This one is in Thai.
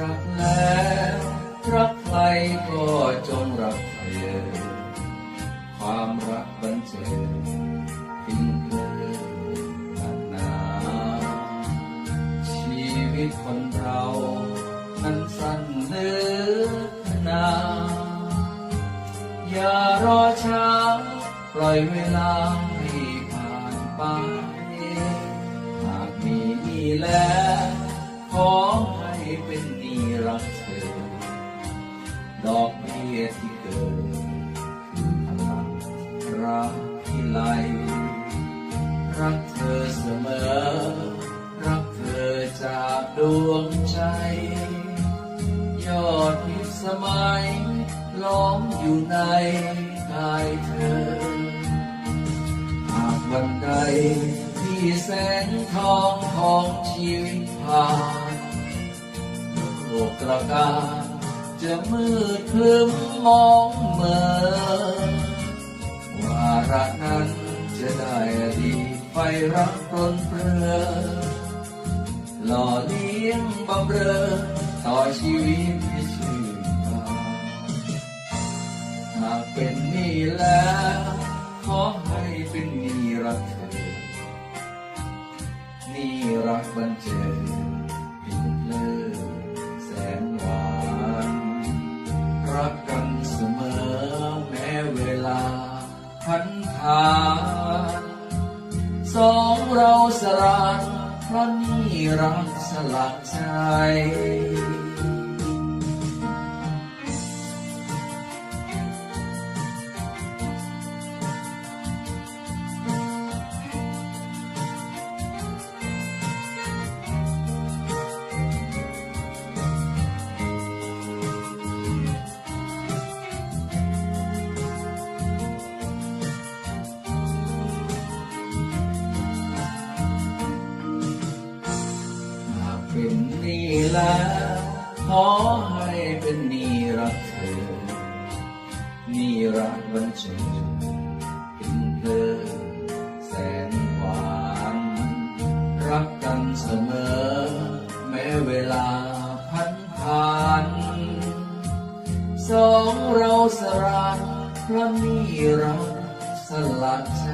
รักแล้ว รักใครก็จงรักใเธอความรักบันเจิดทิ้งเธอหนักหนาชีวิตคนเรานั้นสั้นเลือนาอย่ารอช้าปล่อยเวลาให้ผ่านไป รักเธอ ดอกเบี้ยที่เกิดคือพลังรักที่ไหลรักเธอเสมอ รักเธอจากดวงใจ ยอดพิสมัยล้อมอยู่ในกายเธอ หากวันใดที่แสงทองของชีวิตผ่าน โลกตระการจะมืดคลึ้มมองเหมอวาระนั้นจะได้อดีตไฟรักปรนเปรือหล่อเลี้ยงบำเรอต่อชีวิตที่ชื่นบานหากเป็นนี่แล้ว ขอให้เป็นนี่รักเธอนี่รักบันเจิดเป็นเพลิง พันผ่านสองเราสลานเพราะนี่รักสลักใจ เป็นนี่แล้วขอให้เป็นนี่รักเธอ นี่รักบันเจิดเป็นเพลิงแสนหวานรักกันเสมอ แม้เวลาพันผ่านสองเราสรานเพราะนี่รักสลักใจ